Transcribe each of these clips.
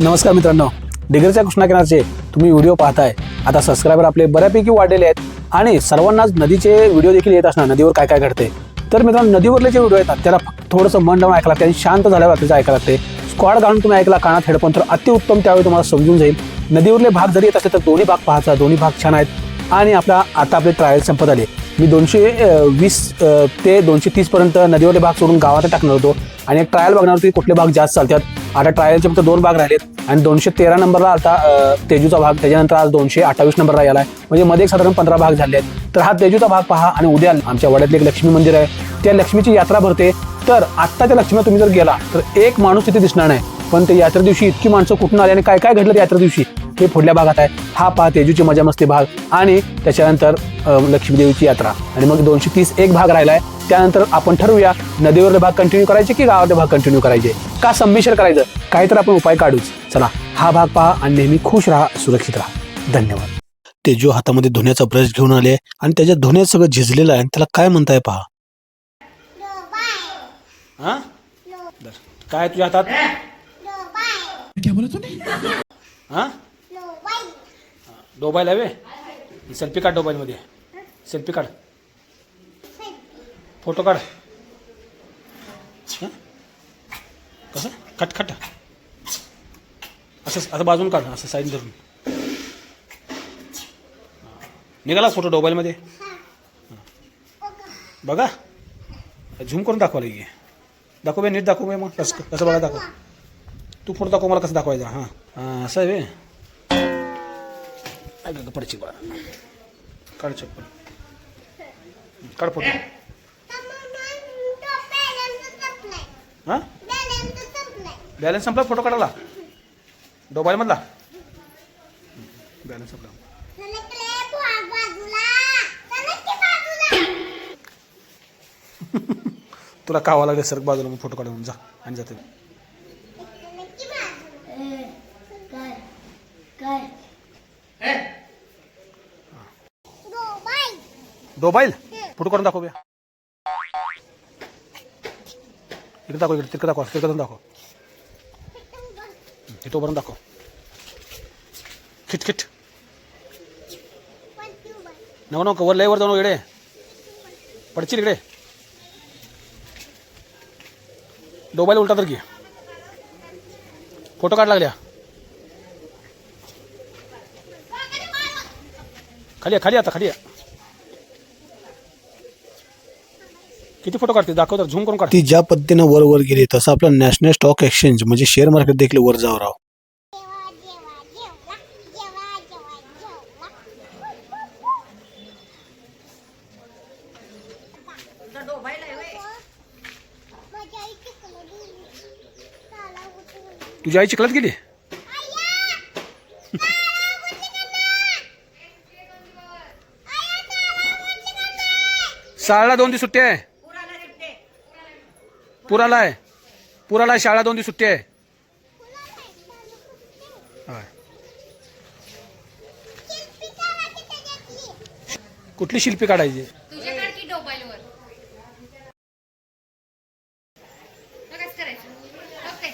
नमस्कार मित्रांनो डिग्रीच्या कृष्णाकिनारचे तुम्ही व्हिडिओ पाहताय. आता सबस्क्रायबर आपले बऱ्यापैकी वाढलेले आहेत आणि सर्वांनाच नदीचे व्हिडिओ देखील येत असणार नदीवर काय काय घडते तर मित्रांनो नदीवरले जे व्हिडिओ येतात त्याला थोडंसं मन लावून ऐकायला लागते आणि शांत झाल्यावर त्याचं ऐकायला लागते स्क्वॉड घालून तुम्ही ऐकला कानात हेडफोन तर अतिउत्तम त्यावेळी तुम्हाला समजून जाईल. नदीवरले भाग जरी येत असले तर दोन्ही भाग पाहायचा दोन्ही भाग छान आहेत. आणि आपला आता आपले ट्रायल संपत आले मी दोनशे वीस ते दोनशे तीसपर्यंत नदीवरले भाग सोडून गावात टाकणार होतो. आणि एक ट्रायल बघणार होती कुठले भाग जास्त चालतात. आता ट्रायलचे फक्त दोन भाग राहिलेत आणि दोनशे तेरा नंबरला आता तेजूचा भाग. त्याच्यानंतर आज दोनशे अठ्ठावीस नंबरला याला आहे म्हणजे मध्ये एक साधारण पंधरा भाग झाले आहेत. तर हा तेजूचा भाग पहा आणि उद्या आमच्या वड्यातले एक लक्ष्मी मंदिर आहे. त्या लक्ष्मीची यात्रा भरते. तर आत्ता त्या लक्ष्मीला तुम्ही जर गेला तर एक माणूस तिथे दिसणार नाही. पण ते यात्रे दिवशी इतकी माणसं कुठून आली आणि काय काय घडलं यात्रे दिवशी? हे पुढल्या भागात आहे. हा पहा तेजूची मजा मस्ती भाग आणि त्याच्यानंतर अं, लक्ष्मी देवीची यात्रा. आणि मग दोनशे तीस एक भाग राहिलाय. त्यानंतर आपण ठरवूया नदीवरले भाग कंटिन्यू करायचे की गावातले भाग कंटिन्यू करायचे? का संमिश्र करायचं? काही तर आपण उपाय काढूच. चला हा भाग पहा आणि नेहमी खुश राहा सुरक्षित राहा. धन्यवाद. तेजू हातामध्ये धुण्याचा ब्रश घेऊन आले आणि त्याच्या धुण्यात सगळं झिजलेलं आहे. आणि त्याला काय म्हणताय पहा? हा. काय तुझ्या हातात? हा? डोबाईल आहे वे सेल्फी काढ डोबाईलमध्ये सेल्फी काढ. फोटो काढ. कसं? खट खट असं असं बाजून काढ असं साईड धरून. निघाला फोटो डोबाईलमध्ये बघा. झूम करून दाखवायला की दाखव बे नीट दाखव मग. कसं कसं बघा दाखव. तू फोटो दाखव मला कसं दाखवायचं? हां. हां असं आहे बे ऐक गं पडची बाळा काढ चप्पल काढ फोटो. हां? बॅलन्स संपला फोटो काढायला? डोबाईलमधला बॅलन्स संपला. तुला कावा लागले सर बाजूला मग फोटो काढून जा आणि जाते. दो बैल? फोटो काढून दाखव इकडे दाखव इकडे तिकडे दाखव तिकडे दाखव. इथं उभारून दाखव. खिटखिट नको नको वर लयवर जाऊ इकडे. पडशील इकडे. डोबाईल उलटा तर की फोटो काढ लागल्या. खाली या, खाली आता खाली या. किती फोटो काढते? दाखव तर झूम करून काढ. ती ज्या पद्धतीनं वर वर गेली तसं आपलं नॅशनल स्टॉक एक्सचेंज म्हणजे शेअर मार्केट देखील वर जावं राव. तुझी आई चिखलात गेली? शाळेला दोन दिवस सुट्टी आहे. पुराला आहे. पुराला आहे शाळा दोन दिवस सुट्टी आहे. कुठली शिल्पी काढायची तुझ्याकडे की मोबाईलवर कसं करायचं बघ काय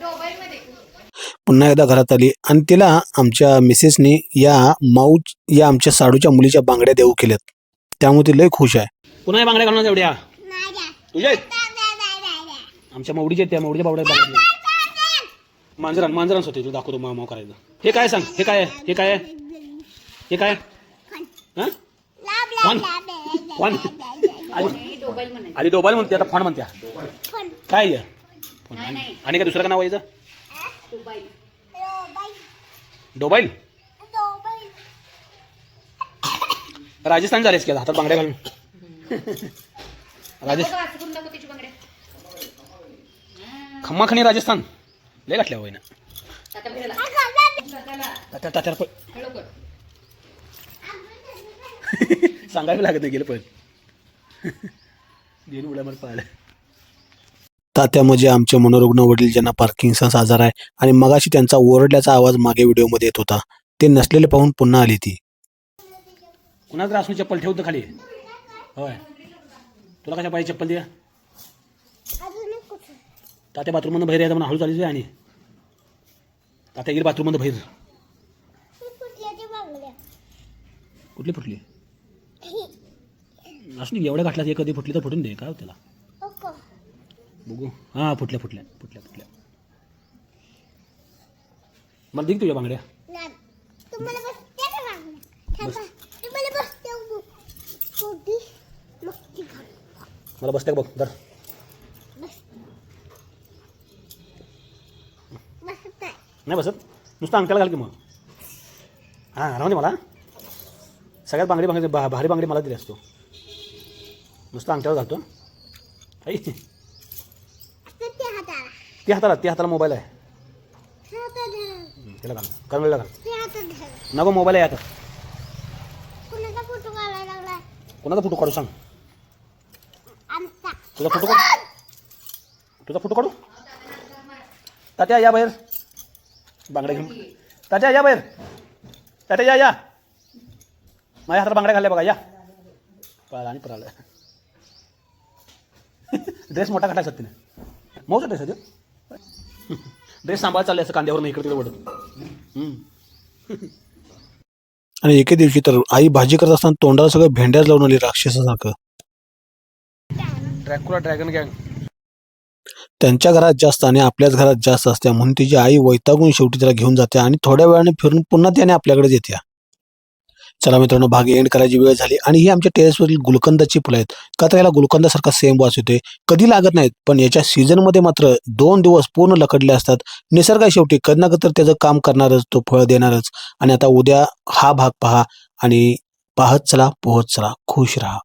मोबाईल मध्ये पुन्हा एकदा घरात आली आणि तिला आमच्या मिसेसने या माऊच या आमच्या साडूच्या मुलीच्या बांगड्या देऊ केल्यात. त्यामुळे ती लय खुश आहे. पुन्हा या बांगड्या घालून एवढ्या? तुझ्या? आहेत? आमच्या मावडीच्या त्या मावडीच्या बावड्या बांगड्या मांजरान मांजरांच होते तू दाखवतो मा माव करायचं. हे काय सांग? हे काय आहे? हे काय आहे? हे काय हा? फॉन फॉन आधी डोबाईल म्हणते आता फॉन म्हणत्या काय. आणि काय दुसरं का नाव आहे याचं? मोबाईल डोबाईल. राजस्थान झालेस की आता हातात बांगड्या घालून. राजस्थान खम्माखणी राजस्थान. लय घातल्या होय ना तात्या तात्याला पण सांगायला लागत नाही गेलं पण. गेली उड्या मार पाहिलं. तात्या म्हणजे आमचे मनोरुग्ण वडील ज्यांना पार्किंगचा आजार आहे आणि मगाशी त्यांचा ओरडल्याचा आवाज मागे व्हिडिओमध्ये येत होता. ते नसलेले पाहून पुन्हा आली ती. कुणाच रासून चप्पल ठेवतं खाली? होय. तुला कशा पाहिजे चप्पल द्या तात्या बाथरूममधून बाहेर यायचं म्हणून हळू चालीच आणि. तात्या गेली बाथरूममध्ये बाहेर. कुठली फुटली? असं नाही एवढ्या एक कधी फुटली तर फुटून दे काय त्याला? बघू. हां फुटल्या फुटल्या फुटल्या फुटल्या. मला दिक तुझ्या बांगड्या. मला बसते का बघ? दर बस. बसत नाही. बसत? नुसतं अंगठ्याला घाल की मग. हां राहू दे मला. सगळ्यात बांगडी बांगडी भारी बांगडी मला दिली असतो. नुसतं अंगठ्यावर घालतो. आई. हाताला हाताला ती हाताला मोबाईल आहे. त्याला घाल करवेळला घाल. ते नको मोबाईल आहे आता. कुणाचा फोटो काढू सांग? तुझा फोटो काढू. तुझा फोटो काढू? तात्या या बाहेर. बांगड्या घेऊन. तात्या या बाहेर. तात्या या या. माझ्या हातात बांगड्या घालल्या बघा या. पळाला आणि पळाला. ड्रेस मोठा काढायचा तिने मौचा ड्रेस आहे ड्रेस सांभाळ चालले असं कांद्यावर इकडे तिकडे वडत आणि एके दिवशी तर आई भाजी करत असताना तोंडाला सगळं भेंड्याच लावून आली राक्षसासारखं. ड्रॅकुला ड्रॅगन गँग त्यांच्या घरात जास्त आणि आपल्याच घरात जास्त असते म्हणून तिची आई वैतागून शेवटी त्याला घेऊन जाते आणि थोड्या वेळाने फिरून पुन्हा त्याने आपल्याकडे येते चला मित्रांनो भाग एंड करायची वेळ झाली आणि ही आमच्या टेरेसवरील गुलकंदाची फुलं आहेत. का तर याला गुलकंदासारखा सेम वास येते कधी लागत नाहीत पण याच्या सीझनमध्ये मात्र दोन दिवस पूर्ण लकडले असतात. निसर्गा शेवटी कधी ना कधी तर त्याचं काम करणारच तो फळ देणारच. आणि आता उद्या हा भाग पहा आणि पाहत चला पोहत चला खुश राहा.